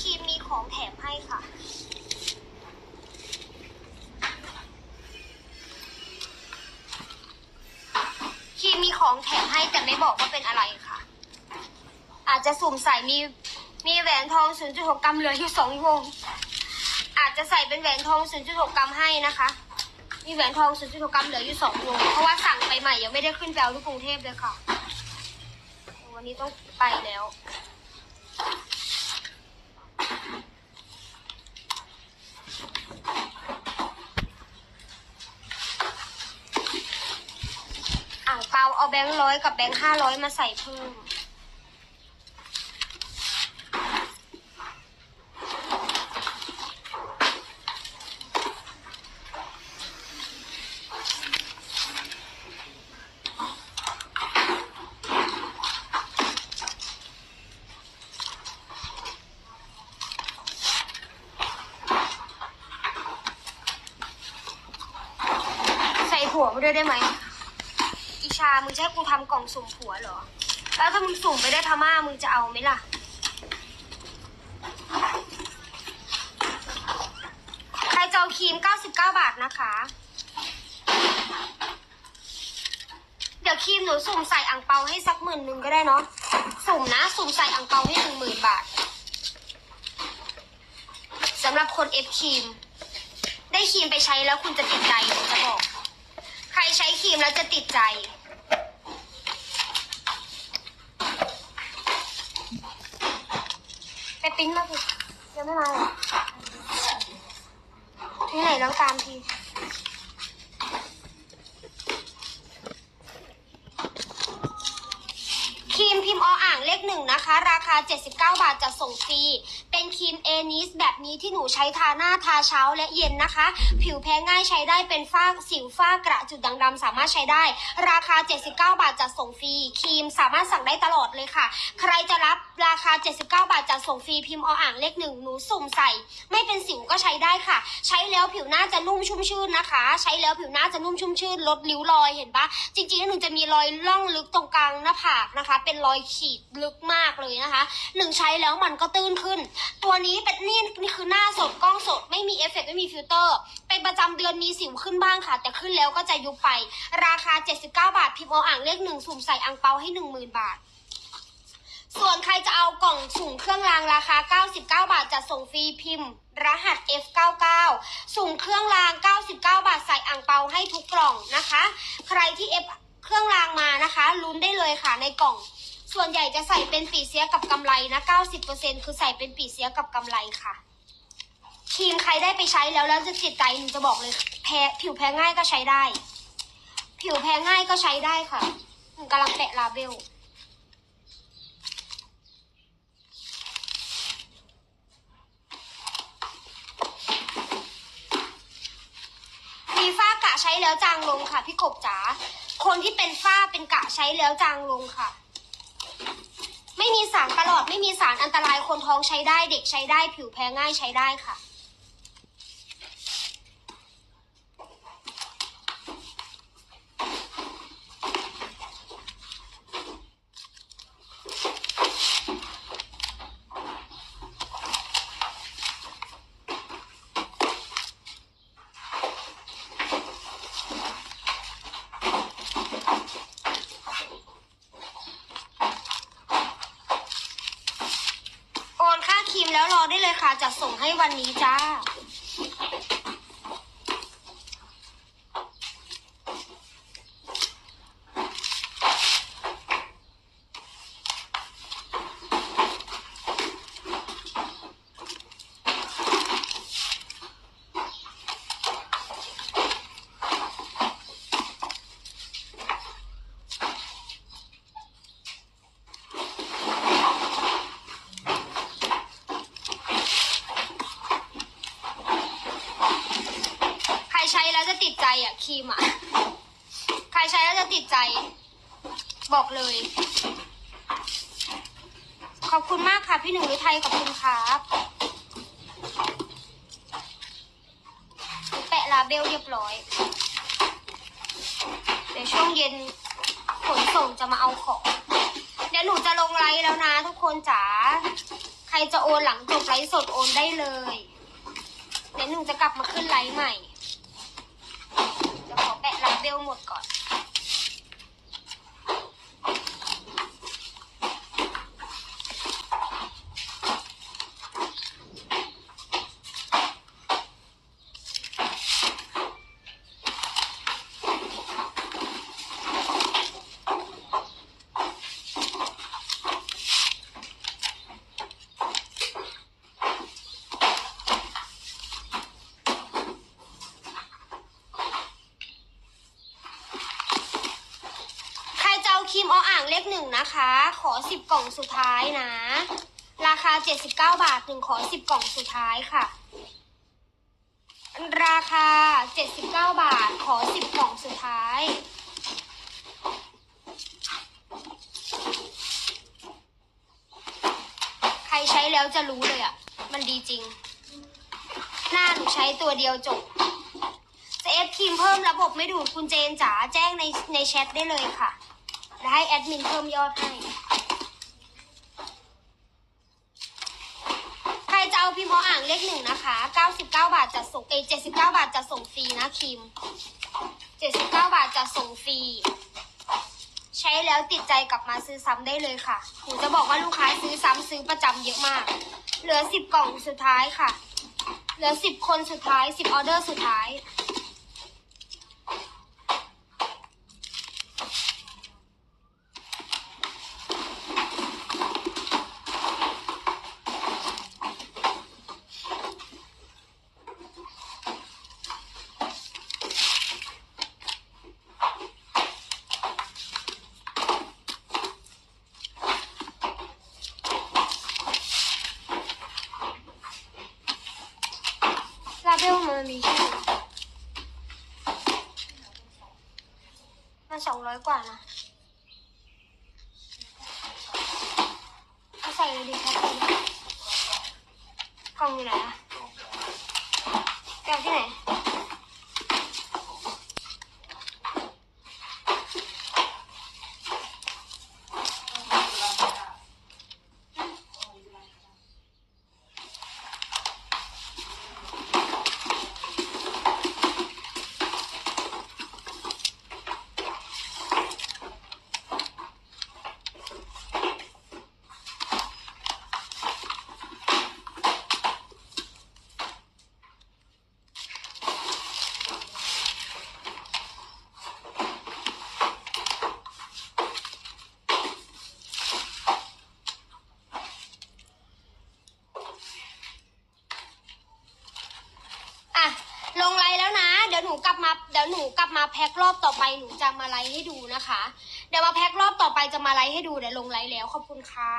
ครีมมีของแถมให้ค่ะ ครีมมีของแถมให้แต่ไม่บอกว่าเป็นอะไรค่ะ อาจจะสุ่มใส่มีมีแหวนทอง 0.6 กรัมเหลืออยู่สองวง อาจจะใส่เป็นแหวนทอง 0.6 กรัมให้นะคะ มีแหวนทอง 0.6 กรัมเหลืออยู่สองวง เพราะว่าสั่งไปใหม่ยังไม่ได้ขึ้นไปเอาที่กรุงเทพเลยค่ะ วันนี้ต้องไปแล้ว อ่างเปาเอา แบงค์ร้อยกับแบงค์ห้าร้อยมาใส่เพิ่ม ใส่หัวมาด้วยได้ไหม ชา มึงจะให้กูทำกล่องสุ่มผัวเหรอ แล้วถ้ามึงสุ่มไปได้พม่า มึงจะเอาไหมล่ะ ใครจะเอาครีม 99 บาทนะคะ เดี๋ยวครีมหนูสุ่มใส่อ่างเปาให้สักหมื่นหนึ่งก็ได้เนาะ สุ่มนะ สุ่มใส่อ่างเปาให้หนึ่งหมื่นบาทสำหรับคนเอฟครีม ได้ครีมไปใช้แล้วคุณจะติดใจหนูจะบอก ใครใช้ครีมแล้วจะติดใจ ปิ้นมาสิยังไม่มาเหรอที่ไหนแล้วตามทีครีมพิมพ์ออ่างเลขหนึ่งนะคะ ราคา 79 บาทจะส่งฟรีเป็นครีมเอนิสแบบนี้ที่หนูใช้ทาหน้าทาเช้าและเย็นนะคะ ผิวแพ้ง่ายใช้ได้เป็นฝ้าสิวฝ้ากระจุดด่างดำสามารถใช้ได้ ราคา 79 บาทจะส่งฟรีครีมสามารถสั่งได้ตลอดเลยค่ะ ใครจะรับราคา 79 บาทจะส่งฟรีพิมพ์ออ่างเลขหนึ่งหนูสุ่มใส่ ไม่เป็นสิวก็ใช้ได้ค่ะ ใช้แล้วผิวหน้าจะนุ่มชุ่มชื่นนะคะ ใช้แล้วผิวหน้าจะนุ่มชุ่มชื่นลดริ้วรอยเห็นปะจริงๆแล้วหนูจะมีรอยล่องลึกตรงกลางหน้าผากนะคะ เป็นรอยขีดลึกมากเลยนะคะหนึ่งใช้แล้วมันก็ตื้นขึ้นตัวนี้เป็นนี่นี่คือหน้าสดกล้องสด ไม่มีเอฟเฟกไม่มีฟิลเตอร์ เป็นประจำเดือนมีสิวขึ้นบ้างค่ะ แต่ขึ้นแล้วก็จะยุบไป ราคา 79 บาท พิมพ์เอาอ่างเลขหนึ่งสุ่มใส่อังเปาให้ 10,000 บาท ส่วนใครจะเอากล่องสุ่มเครื่องรางราคา 99 บาทจะส่งฟรีพิมพ์ รหัส F99 สุ่มเครื่องราง 99 บาทใส่อ่างเปาให้ทุกกล่องนะคะ ใครที่ F เครื่องรางมานะคะลุ้นได้เลยค่ะในกล่อง ส่วนใหญ่จะใส่เป็นปีเสียกับกำไรนะ 90%คือใส่เป็นปีเสียกับกำไรค่ะ ครีมใครได้ไปใช้แล้วแล้วจะติดใจหนูจะบอกเลยแพ้ผิวแพ้ง่ายก็ใช้ได้ ผิวแพ้ง่ายก็ใช้ได้ค่ะหนูกำลังแปะลาเบลมีฝ้ากะใช้แล้วจางลงค่ะ พี่กบจ๋าคนที่เป็นฝ้าเป็นกะใช้แล้วจางลงค่ะ ไม่มีสารประหลอดไม่มีสารอันตรายคนท้องใช้ได้ เด็กใช้ได้ ผิวแพ้ง่ายใช้ได้ค่ะ โอนค่าครีมแล้วรอได้เลย ค่ะจะส่งให้วันนี้จ้า ใครใช้แล้วจะติดใจอะครี มอะ ใครใช้แล้วจะติดใจ บอกเลย ขอบคุณมากค่ะ พี่หนึ่งฤทัยขอบคุณครับแปะลาเบลเรียบร้อย เดี๋ยวช่วงเย็นขนส่งจะมาเอาของ เดี๋ยวหนูจะลงไลฟ์แล้วนะทุกคนจ๋า ใครจะโอนหลังจบไลฟ์สดโอนได้เลย เดี๋ยวหนึ่งจะกลับมาขึ้นไลฟ์ใหม่ อแปะไลฟ์เบลหมดก่อน ครีมอ่างเลขหนึ่งนะคะ ขอสิบกล่องสุดท้ายนะ ราคาเจ็ดสิบเก้าบาทหนึ่งขอสิบกล่องสุดท้ายค่ะ ราคาเจ็ดสิบเก้าบาท ขอสิบกล่องสุดท้ายใครใช้แล้วจะรู้เลยอะ่ะ มันดีจริง หน้าหนูใช้ตัวเดียวจบจะเอฟครีมเพิ่มระบบไม่ดูดคุณเจนจ๋าแจ้งในในแชทได้เลยค่ะ แล้วให้แอดมินเพิ่มยอดให้ ใครจะเอาพิมพ์ออ่างเลขหนึ่งนะคะ 99 บาทจะส่งเอ79 บาทจะส่งฟรีนะครีม79 บาทจะส่งฟรี ใช้แล้วติดใจกลับมาซื้อซ้ำได้เลยค่ะหนูจะบอกว่าลูกค้าซื้อซ้ำซื้อประจำเยอะมาก เหลือ 10 กล่องสุดท้ายค่ะ เหลือ 10 คนสุดท้าย 10 ออเดอร์สุดท้าย ลาเบลมันมีชื่อ มันสองร้อยกว่านะเอาใส่เลยดิครับกล่องอยู่ไหนอะแกเอาที่ไหน อะ ลงไลน์แล้วนะ เดี๋ยวห นูกลับมาเดี๋ยวหนูกลับมาแพ็ครอบต่อไปหนูจะมาไลฟ์ให้ดูนะคะ เดี๋ยวมาแพ็ครอบต่อไปจะมาไลฟ์ให้ดูเดี๋ยวลงไลฟ์แล้วขอบคุณค่ะ